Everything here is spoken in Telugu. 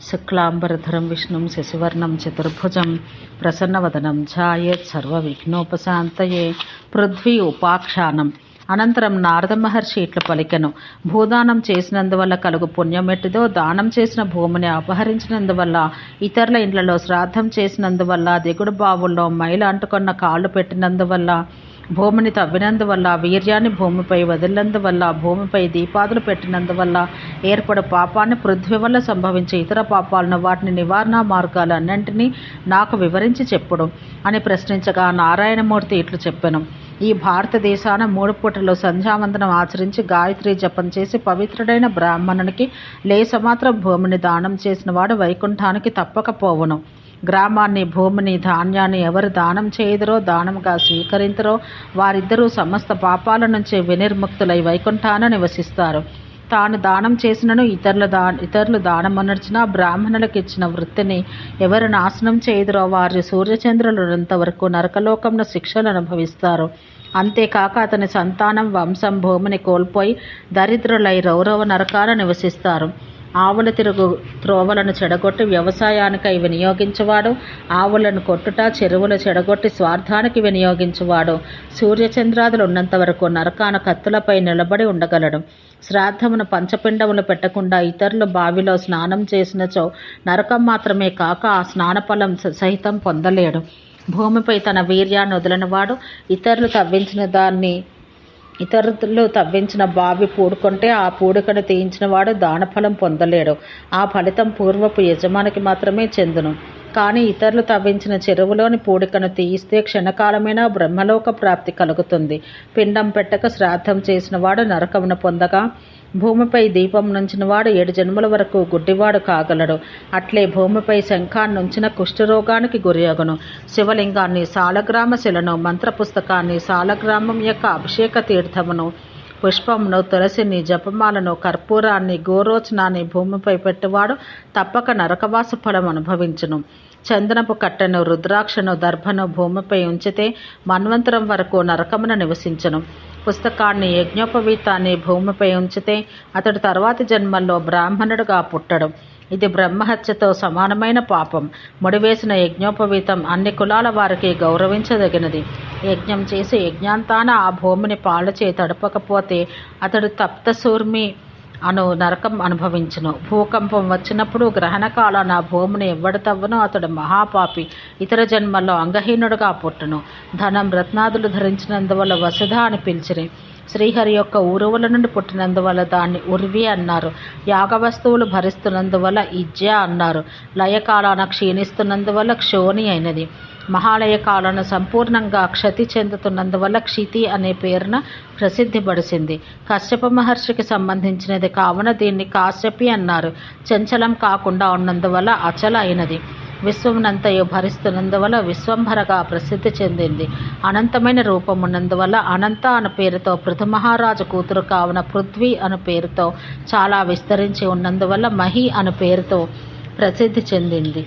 శుక్లాంబరధరం విష్ణుం శశివర్ణం చతుర్భుజం ప్రసన్నవదనం ఛాయేత్ సర్వవిఘ్నోపశాంతయే పృథ్వీ ఉపాఖ్యానం. అనంతరం నారద మహర్షి ఇట్లు పలికెను. భూదానం చేసినందువల్ల కలుగు పుణ్యమెట్టిదో దానం చేసిన భూమిని అపహరించినందువల్ల ఇతరుల ఇండ్లలో శ్రాద్ధం చేసినందువల్ల దిగుడు బావుల్లో మైలు అంటుకున్న కాళ్ళు పెట్టినందువల్ల భూమిని తవ్వినందువల్ల వీర్యాన్ని భూమిపై వదిలినందువల్ల భూమిపై దీపాదులు పెట్టినందువల్ల ఏర్పడే పాపాన్ని పృథ్వీ వల్ల సంభవించే ఇతర పాపాలను వాటిని నివారణ మార్గాలన్నింటినీ నాకు వివరించి చెప్పుడు అని ప్రశ్నించగా నారాయణమూర్తి ఇట్లు చెప్పాను. ఈ భారతదేశాన మూడు పూటలో సంధ్యావందనం ఆచరించి గాయత్రి జపం చేసి పవిత్రుడైన బ్రాహ్మణునికి లేసమాత్రం భూమిని దానం చేసిన వాడు వైకుంఠానికి తప్పకపోవును గ్రామాన్ని భూమిని ధాన్యాన్ని ఎవరు దానం చేయదురో దానంగా స్వీకరించరో వారిద్దరూ సమస్త పాపాల నుంచి వినిర్ముక్తులై వైకుంఠాన నివసిస్తారు. తాను దానం చేసినను ఇతరుల దా ఇతరులు దానమనర్చిన బ్రాహ్మణులకు ఇచ్చిన వృత్తిని ఎవరు నాశనం చేయదురో వారి సూర్యచంద్రులంత వరకు నరకలోకంలో శిక్షను అనుభవిస్తారు. అంతేకాక అతని సంతానం వంశం భూమిని కోల్పోయి దరిద్రులై రౌరవ నరకాల నివసిస్తారు. ఆవుల తిరుగు త్రోవలను చెడగొట్టి వ్యవసాయానికై వినియోగించువాడు. ఆవులను కొట్టుట చెరువులు చెడగొట్టి స్వార్థానికి వినియోగించువాడు. సూర్యచంద్రాదులు ఉన్నంత వరకు నరకాన కత్తులపై నిలబడి ఉండగలడు. శ్రాద్ధమును పంచపిండములు పెట్టకుండా ఇతరులు బావిలో స్నానం చేసినచో నరకం మాత్రమే కాక ఆ స్నానఫలం సహితం పొందలేడు. భూమిపై తన వీర్యాన్ని వదలనివాడు. ఇతరులు తవ్వించిన దాన్ని ఇతరులు తవ్వించిన బావి పూడుకుంటే ఆ పూడికను తీయించిన వాడు దానఫలం పొందలేడు. ఆ ఫలితం పూర్వపు యజమానికి మాత్రమే చెందును. కానీ ఇతరులు తవ్వించిన చెరువులోని పూడికను తీయిస్తే క్షణకాలమైన బ్రహ్మలోక ప్రాప్తి కలుగుతుంది. పిండం పెట్టక శ్రాద్ధం చేసిన వాడు నరకమును పొందగా భూమిపై దీపం నుంచిన వాడు ఏడు జన్మల వరకు గుడ్డివాడు కాగలడు. అట్లే భూమిపై శంఖాన్నుంచిన కుష్ఠరోగానికి గురియగును శివలింగాన్ని సాలగ్రామ శిలను మంత్రపుస్తకాన్ని సాలగ్రామం యొక్క అభిషేక తీర్థమును పుష్పమును తులసిని జపమాలను కర్పూరాన్ని గోరోచనాన్ని భూమిపై పెట్టువాడు తప్పక నరకవాస ఫలం అనుభవించును. చందనపు కట్టెను రుద్రాక్షను దర్భను భూమిపై ఉంచితే మన్వంతరం వరకు నరకమున నివసించను. పుస్తకాన్ని యజ్ఞోపవీతాన్ని భూమిపై ఉంచితే అతడు తర్వాతి జన్మల్లో బ్రాహ్మణుడుగా పుట్టడు. ఇది బ్రహ్మహత్యతో సమానమైన పాపం. ముడివేసిన యజ్ఞోపవీతం అన్ని కులాల వారికి గౌరవించదగినది. యజ్ఞం చేసి యజ్ఞాంతాన ఆ భూమిని పాలచే తడపకపోతే అతడు తప్తసూర్మి అను నరకం అనుభవించును. భూకంపం వచ్చినప్పుడు గ్రహణ కాలాన భూమిని ఎవ్వడు తవ్వనో అతడు మహాపాపి. ఇతర జన్మల్లో అంగహీనుడుగా పుట్టును. ధనం రత్నాదులు ధరించినందువల్ల వసుధ అని పిలిచిరి. శ్రీహరి యొక్క ఉరువుల నుండి పుట్టినందువల్ల దాన్ని ఉర్వి అన్నారు. యాగ వస్తువులు భరిస్తున్నందువల్ల ఇజ్య అన్నారు. లయకాలాన క్షీణిస్తున్నందువల్ల క్షోణి అయినది. మహాలయ కాలను సంపూర్ణంగా క్షతి చెందుతున్నందువల్ల క్షితి అనే పేరున ప్రసిద్ధిపడిసింది. కశ్యప మహర్షికి సంబంధించినది కావున దీన్ని కాశ్యపి అన్నారు. చంచలం కాకుండా ఉన్నందువల్ల అచల అయినది. విశ్వమునంతయు భరిస్తున్నందువల్ల విశ్వంభరగా ప్రసిద్ధి చెందింది. అనంతమైన రూపం ఉన్నందువల్ల అనంత అను పేరుతో పృథుమహారాజు కూతురు కావున పృథ్వీ అను పేరుతో చాలా విస్తరించి ఉన్నందువల్ల మహి అను పేరుతో ప్రసిద్ధి చెందింది.